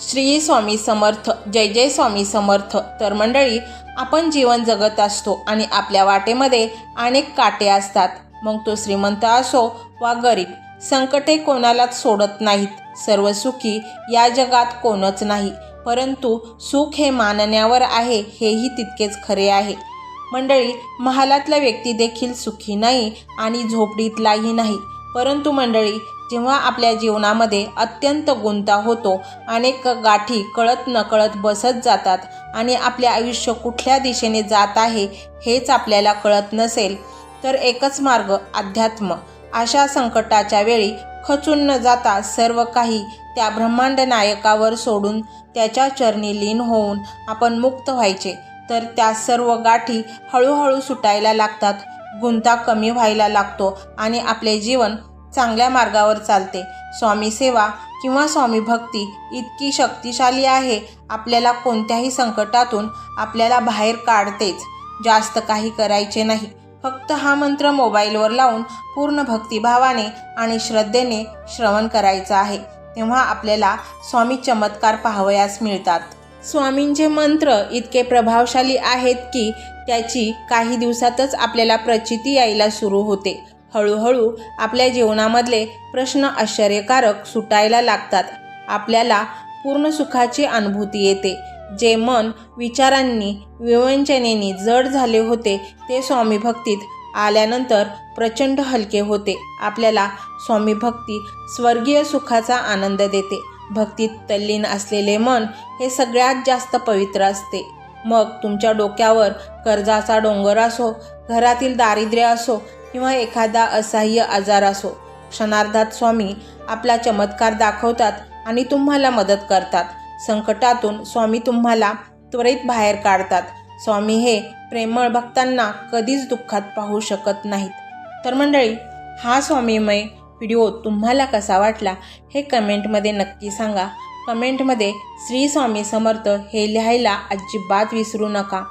श्री स्वामी समर्थ जय जय स्वामी समर्थ. तर मंडळी आपण जीवन जगत असतो आणि आपल्या वाटेमध्ये अनेक काटे असतात. मग तो श्रीमंत असो वा गरीब संकटे कोणालाच सोडत नाहीत. सर्व सुखी या जगात कोणच नाही. परंतु सुख हे मानण्यावर आहे हेही तितकेच खरे आहे. मंडळी महालातला व्यक्ती देखील सुखी नाही आणि झोपडीतलाही नाही. परंतु मंडळी जेव्हा आपल्या जीवनामध्ये अत्यंत गुंता होतो अनेक गाठी कळत नकळत बसत जातात आणि आपले आयुष्य कुठल्या दिशेने जात आहे हेच आपल्याला कळत नसेल तर एकच मार्ग अध्यात्म. अशा संकटाच्या वेळी खचून न जाता सर्व काही त्या ब्रह्मांड नायकावर सोडून त्याच्या चरणी लीन होऊन आपण मुक्त व्हायचे. तर त्या सर्व गाठी हळूहळू सुटायला लागतात गुंता कमी व्हायला लागतो आणि आपले जीवन चांगल्या मार्गावर चालते. स्वामी सेवा किंवा स्वामी भक्ती इतकी शक्तिशाली आहे आपल्याला कोणत्याही संकटातून आपल्याला बाहेर काढतेच. जास्त काही करायचे नाही. फक्त हा मंत्र मोबाईलवर लावून पूर्ण भक्तिभावाने आणि श्रद्धेने श्रवण करायचा आहे. तेव्हा आपल्याला स्वामी चमत्कार पाहावयास मिळतात. स्वामींचे मंत्र इतके प्रभावशाली आहेत की त्याची काही दिवसातच आपल्याला प्रचिती यायला सुरू होते. हळूहळू आपल्या जीवनामधले प्रश्न आश्चर्यकारक सुटायला लागतात. आपल्याला पूर्ण सुखाची अनुभूती येते. जे मन विचारांनी विवंचनेनी जड झाले होते ते स्वामी भक्तीत आल्यानंतर प्रचंड हलके होते. आपल्याला स्वामी भक्ती स्वर्गीय सुखाचा आनंद देते. भक्तीत तल्लीन असलेले मन हे सगळ्यात जास्त पवित्र असते. मग तुमच्या डोक्यावर कर्जाचा डोंगर असो घरातील दारिद्र्य असो किंवा एखादा असह्य आजार असो क्षणार्धात स्वामी आपला चमत्कार दाखवतात आणि तुम्हाला मदत करतात. संकटातून स्वामी तुम्हाला त्वरित बाहेर काढतात. स्वामी हे प्रेमळ भक्तांना कधीच दुःखात पाहू शकत नाहीत. तर मंडळी हा स्वामीमय व्हिडिओ तुम्हाला कसा वाटला हे कमेंटमध्ये नक्की सांगा. कमेंटमध्ये श्री स्वामी समर्थ हे लिहायला अजिबात विसरू नका.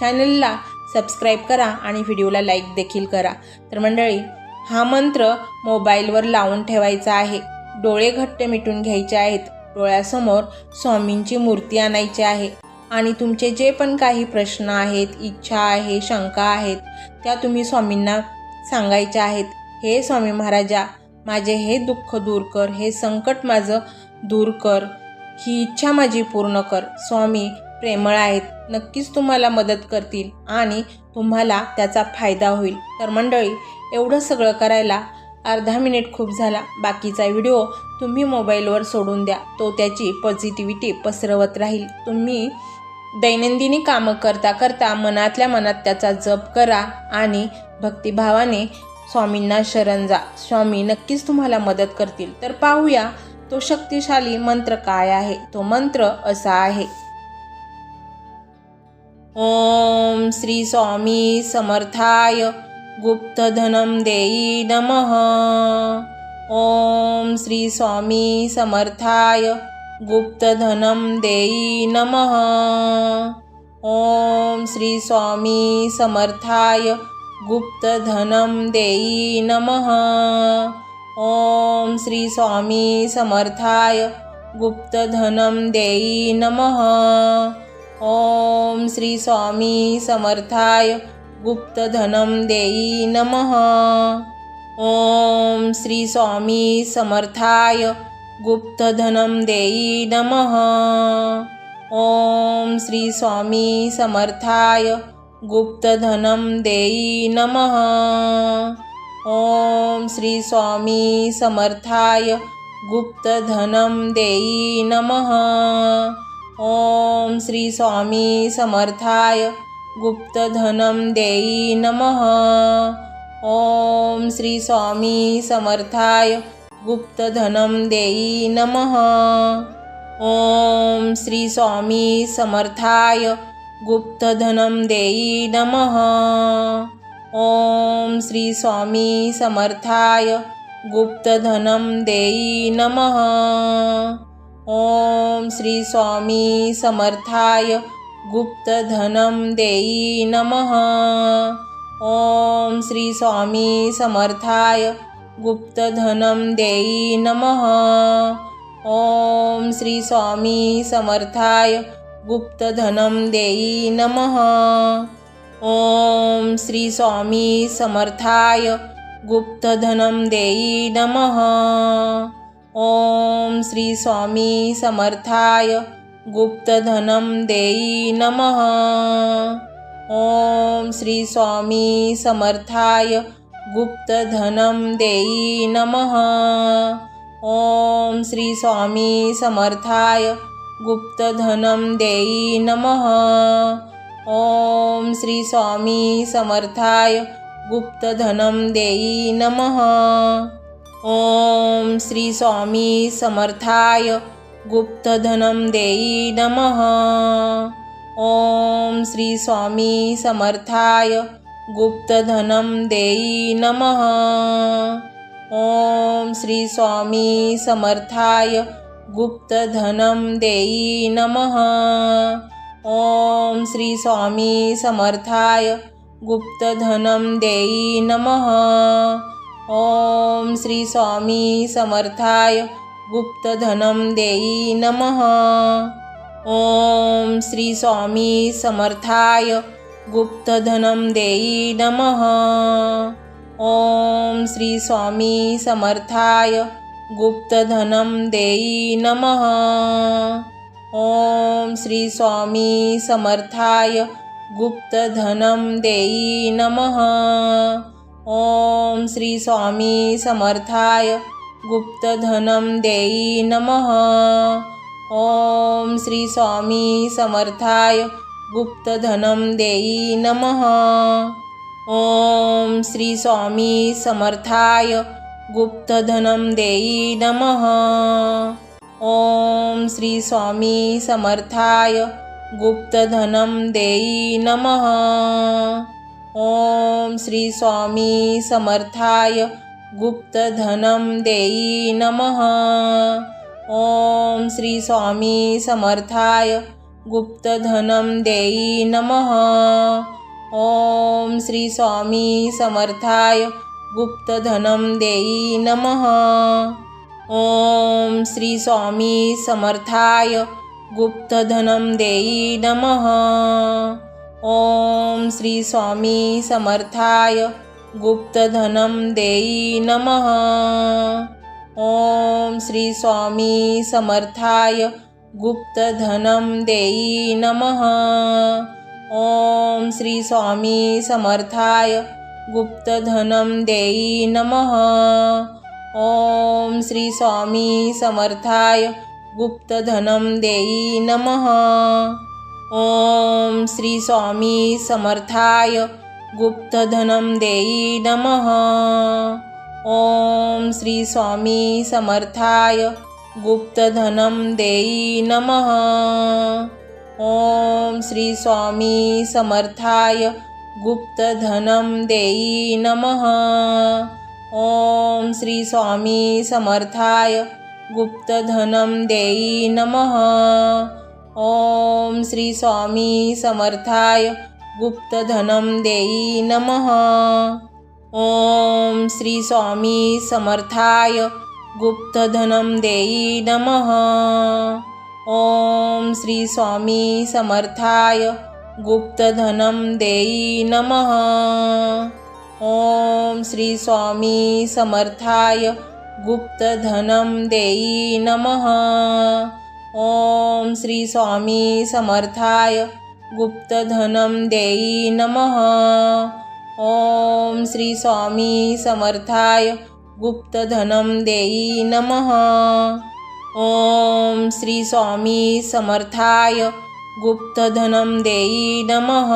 चॅनलला सबस्क्राईब करा आणि व्हिडिओला लाईक देखील करा. तर मंडळी हा मंत्र मोबाईलवर लावून ठेवायचा आहे. डोळे घट्ट मिटून घ्यायचे आहेत. डोळ्यासमोर स्वामींची मूर्ती आणायची आहे. आणि तुमचे जे पण काही प्रश्न आहेत इच्छा आहे शंका आहेत त्या तुम्ही स्वामींना सांगायच्या आहेत. हे स्वामी महाराजा माझे हे दुःख दूर कर हे संकट माझं दूर कर ही इच्छा माझी पूर्ण कर. स्वामी प्रेमळ आहेत नक्कीच तुम्हाला मदत करतील आणि तुम्हाला त्याचा फायदा होईल. तर मंडळी एवढं सगळं करायला अर्धा मिनिट खूप झाला. बाकीचा व्हिडिओ तुम्ही मोबाईलवर सोडून द्या. तो त्याची पॉझिटिव्हिटी पसरवत राहील. तुम्ही दैनंदिनी कामं करता करता मनातल्या मनात त्याचा जप करा आणि भक्तिभावाने स्वामींना शरण जा. स्वामी नक्कीच तुम्हाला मदत करतील. तर पाहूया तो शक्तिशाली मंत्र काय आहे? तो मंत्र असा आहे. ओम श्री स्वामी समर्थाय गुप्तधनं देई नमः। ओम श्री स्वामी समर्थाय गुप्तधनं देई नमः। ओम श्री स्वामी समर्थाय गुप्तधनं देई नमः। ओम श्री स्वामी समर्थाय गुप्तधनं देई नमः। ओम श्री स्वामी समर्थाय गुप्तधनं देई नमः। ओम श्री स्वामी समर्थाय गुप्तधनं देई नमः। ओम श्री स्वामी समर्थाय गुप्तधनं देई नमः। ओम श्री स्वामी समर्थाय गुप्तधनं देई नमः। ओम श्री स्वामी समर्थाय गुप्तधनं देई नमः। ओम श्री स्वामी समर्थाय गुप्तधनं देई नमः। ओम श्री स्वामी समर्थाय गुप्तधनं देई नमः। ओम श्री स्वामी समर्थाय गुप्तधनं देई नमः। ओम श्री स्वामी समर्थाय गुप्तधनं देयी नमः। ॐ श्री स्वामी समर्थाय गुप्तधनं देयी नमः। ॐ श्री स्वामी समर्थाय गुप्तधनं देयी नमः। ॐ श्री स्वामी समर्थाय गुप्तधनं देयी नमः। ॐ श्री स्वामी समर्थाय गुप्तधनं देई नमः। ओम श्री स्वामी समर्थाय गुप्तधनं देई नमः। ओम श्री स्वामी समर्थाय गुप्तधनं देई नमः। ओम श्री स्वामी समर्थाय गुप्तधनं देई नमः। ॐ श्री स्वामी समर्थाय गुप्तधनं देई नमः। ओम श्री स्वामी समर्थाय गुप्तधनं देई नमः। ओम श्री स्वामी समर्थाय गुप्तधनं देई नमः। ओम श्री स्वामी समर्थाय गुप्तधनं देई नमः। ॐ श्री स्वामी समर्थाय गुप्तधनं देई नमः। ओम श्री स्वामी समर्थाय गुप्तधनं देई नमः। ओम श्री स्वामी समर्थाय गुप्तधनं देई नमः। ॐ श्री स्वामी समर्थाय गुप्तधनं देई नमः। ॐ श्री स्वामी समर्थाय गुप्तधनं देई नमः। ओम श्री स्वामी समर्थाय गुप्तधनं देई नमः। ओम श्री स्वामी समर्थाय गुप्तधनं देई नमः। ओम श्री स्वामी समर्थाय गुप्तधनं देई नमः। ॐ श्री स्वामी समर्थाय गुप्तधनं देयी नमः। ॐ श्री स्वामी समर्थाय गुप्तधनं देयी नमः। ॐ श्री स्वामी समर्थाय गुप्तधनं देयी नमः। ॐ श्री स्वामी समर्थाय गुप्तधनं देयी नमः। ॐ श्री स्वामी समर्थाय गुप्तधनं देई नमः। ओम श्री स्वामी समर्थाय गुप्तधनं देई नमः। ॐ श्री स्वामी समर्थाय गुप्तधनं देई नमः। ॐ श्री स्वामी समर्थाय गुप्तधनं देई नमः। ॐ श्री स्वामी समर्थाय गुप्तधनं देयी नमः। ओम श्री स्वामी समर्थाय गुप्तधनं देयी नमः। ॐ श्री स्वामी समर्थाय गुप्तधनं देयी नमः। ॐ श्री स्वामी समर्थाय गुप्तधनं देयी नमः। ॐ श्री स्वामी समर्थाय गुप्तधनं देई नमः। ॐ श्री स्वामी समर्थाय गुप्तधनं देई नमः। ओम श्री स्वामी समर्थाय गुप्तधनं देई नमः। ॐ श्री स्वामी समर्थाय गुप्तधनं देई नमः। ॐ श्री स्वामी समर्थाय गुप्तधनं देई नमः। ओम श्री स्वामी समर्थाय गुप्तधनं देई नमः। ओम श्री स्वामी समर्थाय गुप्तधनं देई नमः।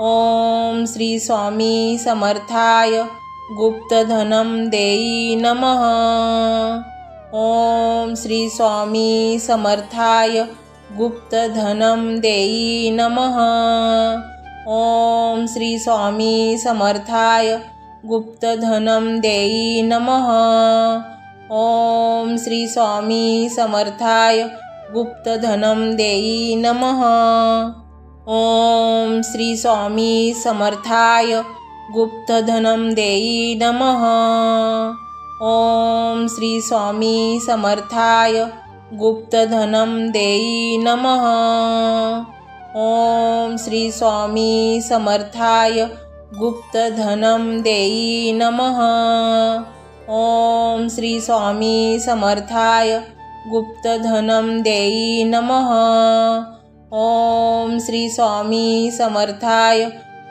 ओम श्री स्वामी समर्थाय गुप्तधनं देई नमः। ॐ श्री स्वामी समर्थाय गुप्तधनं देई नमः। ॐ श्री स्वामी समर्थाय गुप्तधनं देई नमः। ॐ श्री स्वामी समर्थाय गुप्तधनं देई नमः। ॐ श्री स्वामी समर्थाय गुप्तधनं देई नमः। ॐ श्री स्वामी समर्थाय गुप्तधनं देई नमः। ओम श्री स्वामी समर्थाय गुप्तधनं देई नमः। ॐ श्री स्वामी समर्थाय गुप्तधनं देई नमः। ॐ श्री स्वामी समर्थाय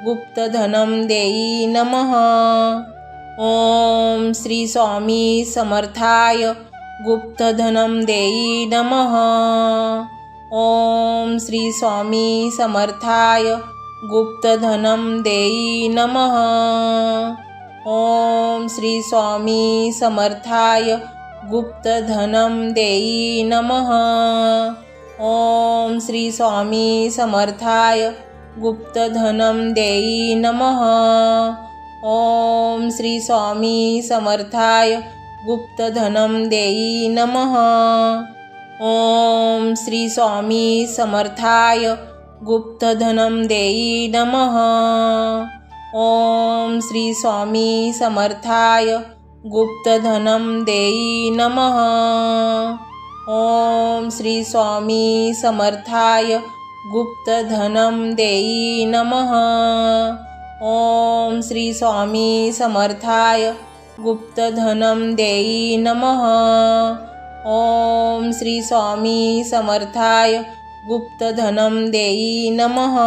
गुप्तधनं देई नमः। ॐ श्री स्वामी समर्थाय गुप्तधनं देयी नमः। ओम श्री स्वामी समर्थाय गुप्तधनं देयी नमः। ओम श्री स्वामी समर्थाय गुप्तधनं देयी नमः। ओम श्री स्वामी समर्थाय गुप्तधनं देयी नमः। ॐ श्री स्वामी समर्थाय गुप्तधनं देई नमः। ओम श्री स्वामी समर्थाय गुप्तधनं देई नमः। ओम श्री स्वामी समर्थाय गुप्तधनं देई नमः। ओम श्री स्वामी समर्थाय गुप्तधनं देई नमः। ॐ श्री स्वामी समर्थाय गुप्तधनं देई नमः। ओम श्री स्वामी समर्थाय गुप्तधनं देई नमः।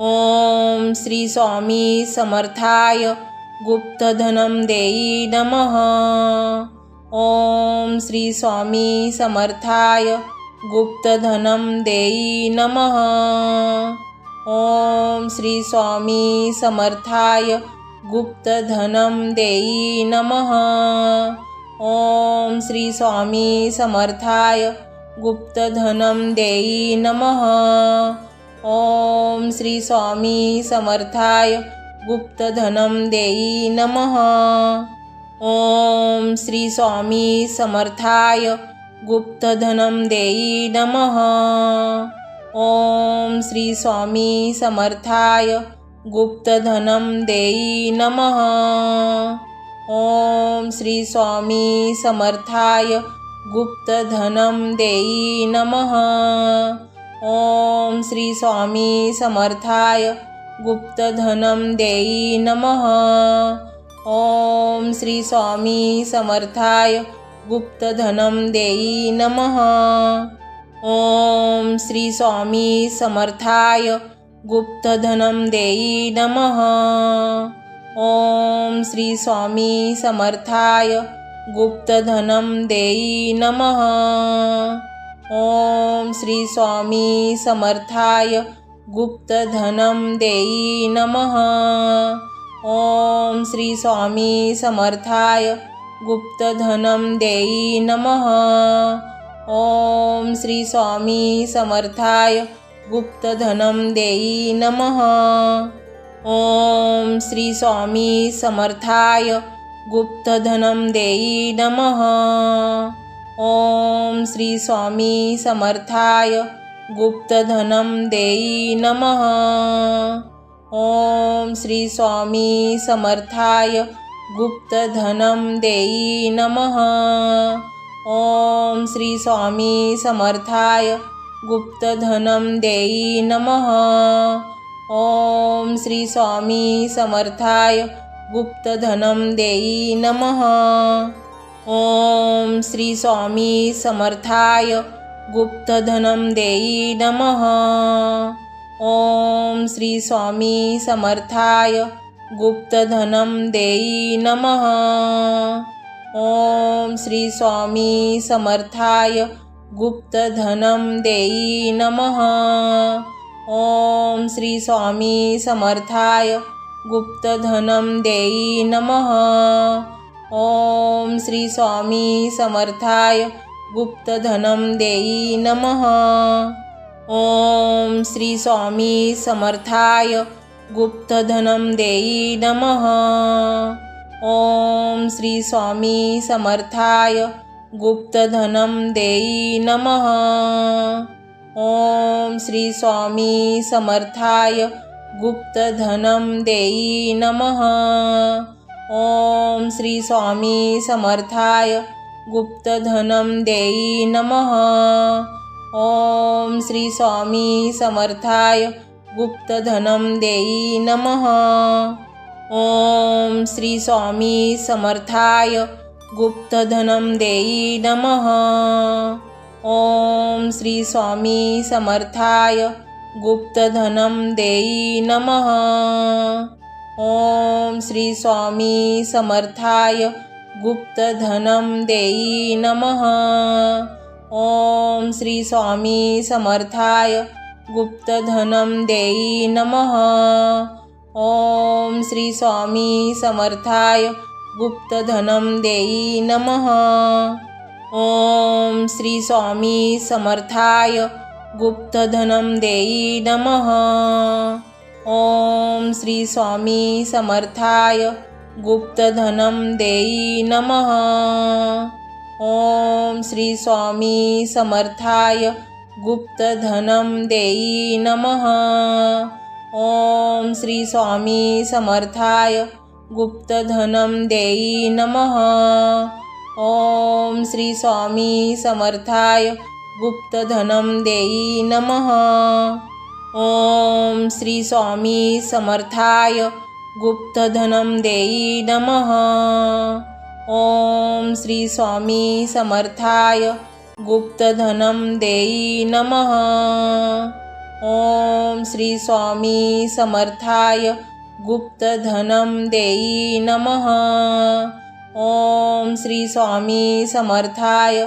ओम श्री स्वामी समर्थाय गुप्तधनं देई नमः। ओम श्री स्वामी समर्थाय गुप्तधनं देई नमः। ॐ श्री स्वामी समर्थाय गुप्तधनं देयी नमः। ॐ श्री स्वामी समर्थाय गुप्तधनं देयी नमः। ॐ श्री स्वामी समर्थाय गुप्तधनं देयी नमः। ॐ श्री स्वामी समर्थाय गुप्तधनं देयी नमः। ॐ श्री स्वामी समर्थाय गुप्तधनं देई नमः। ओम श्री स्वामी समर्थाय गुप्तधनं देई नमः। ॐ श्री स्वामी समर्थाय गुप्तधनं देई नमः। ॐ श्री स्वामी समर्थाय गुप्तधनं देई नमः। ॐ श्री स्वामी समर्थाय गुप्तधनं देई नमः। ओम श्री स्वामी समर्थाय गुप्तधनं देई नमः। ओम श्री स्वामी समर्थाय गुप्तधनं देई नमः। ॐ श्री स्वामी समर्थाय गुप्तधनं देई नमः। ॐ श्री स्वामी समर्थाय गुप्तधनं देई नमः। ओम श्री स्वामी समर्थाय गुप्तधनं देई नमः। ओम श्री स्वामी समर्थाय गुप्तधनं देई नमः। ओम श्री स्वामी समर्थाय गुप्तधनं देई नमः। ॐ श्री स्वामी समर्थाय गुप्तधनं देई नमः। ओम श्री स्वामी समर्थाय गुप्तधनं देई नमः। ओम श्री स्वामी समर्थाय गुप्तधनं देई नमः। ओम श्री स्वामी समर्थाय गुप्तधनं देई नमः। ॐ श्री स्वामी समर्थाय गुप्तधनं देई नमः। ॐ श्री स्वामी समर्थाय गुप्तधनं देई नमः। ॐ श्री स्वामी समर्थाय गुप्तधनं देई नमः। ॐ श्री स्वामी समर्थाय गुप्तधनं देई नमः। ॐ श्री स्वामी समर्थाय गुप्तधनं देई नमः। ओम श्री स्वामी समर्थाय गुप्तधनं देई नमः। ओम श्री स्वामी समर्थाय गुप्तधनं देई नमः। ओम श्री स्वामी समर्थाय गुप्तधनं देई नमः। ॐ श्री स्वामी समर्थाय गुप्तधनं देई नमः। ओम श्री स्वामी समर्थाय गुप्तधनं देई नमः। ओम श्री स्वामी समर्थाय गुप्तधनं देई नमः। ॐ श्री स्वामी समर्थाय गुप्तधनं देई नमः। ॐ श्री स्वामी समर्थाय गुप्तधनं देई नमः। ओम श्री स्वामी समर्थाय गुप्तधनं देई नमः। ओम श्री स्वामी समर्थाय गुप्तधनं देई नमः। ॐ श्री स्वामी समर्थाय गुप्तधनं देई नमः। ॐ श्री स्वामी समर्थाय गुप्तधनं देई नमः। ओम श्री स्वामी समर्थाय गुप्तधनं देई नमः। ओम श्री स्वामी समर्थाय गुप्तधनं देई नमः। ओम श्री स्वामी समर्थाय गुप्तधनं देई नमः। ॐ श्री स्वामी समर्थाय गुप्तधनं देयी नमः। ॐ श्री स्वामी समर्थाय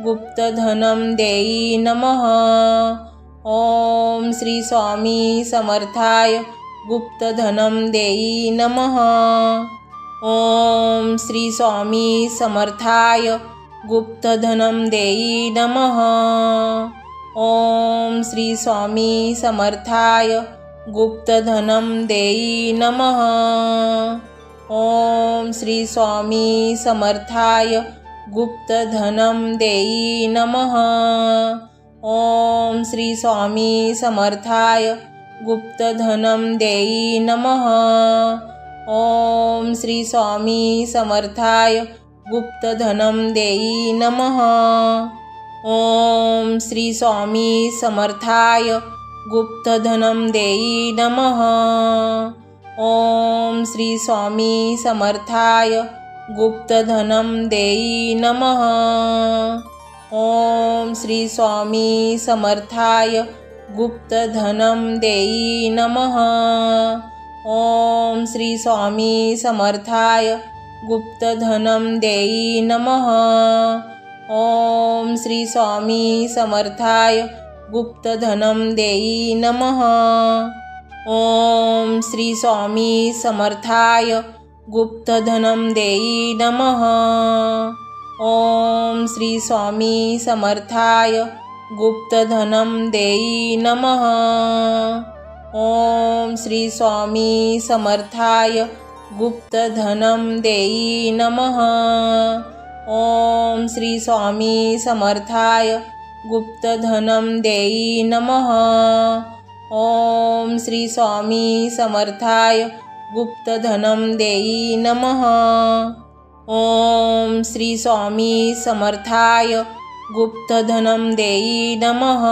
गुप्तधनं देयी नमः। ॐ श्री स्वामी समर्थाय गुप्तधनं देयी नमः। ॐ श्री स्वामी समर्थाय गुप्तधनं देयी नमः। ॐ श्री स्वामी समर्थाय गुप्तधनं देई नमः। ओम श्री स्वामी समर्थाय गुप्तधनं देई नमः। ॐ श्री स्वामी समर्थाय गुप्तधनं देई नमः। ॐ श्री स्वामी समर्थाय गुप्तधनं देई नमः। ॐ श्री स्वामी समर्थाय गुप्तधनं देई नमः। ओम श्री स्वामी समर्थाय गुप्तधनं देई नमः। ॐ श्री स्वामी समर्थाय गुप्तधनं देई नमः। ॐ श्री स्वामी समर्थाय गुप्तधनं देई नमः। ॐ श्री स्वामी समर्थाय गुप्तधनं देई नमः। ओम श्री स्वामी समर्थाय गुप्तधनं देई नमः। ओम श्री स्वामी समर्थाय गुप्तधनं देई नमः। ॐ श्री स्वामी समर्थाय गुप्तधनं देई नमः। ॐ श्री स्वामी समर्थाय गुप्तधनं देई नमः। ओम श्री स्वामी समर्थाय गुप्तधनं देई नमः। ओम श्री स्वामी समर्थाय गुप्तधनं देई नमः।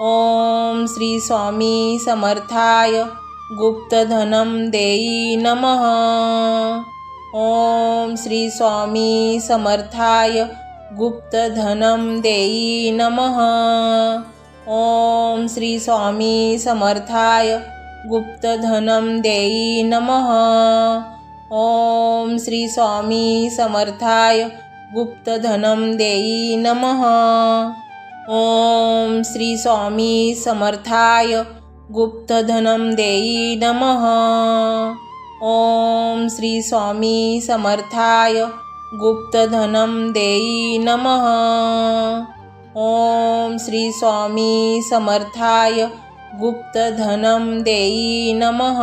ओम श्री स्वामी समर्थाय गुप्तधनं देई नमः। ॐ श्री स्वामी समर्थाय गुप्तधनं देयी नमः। ॐ श्री स्वामी समर्थाय गुप्तधनं देयी नमः। ॐ श्री स्वामी समर्थाय गुप्तधनं देयी नमः। ॐ श्री स्वामी समर्थाय गुप्तधनं देयी नमः। ॐ श्री स्वामी समर्थाय गुप्तधनं देई नमः। ओम श्री स्वामी समर्थाय गुप्तधनं देई नमः।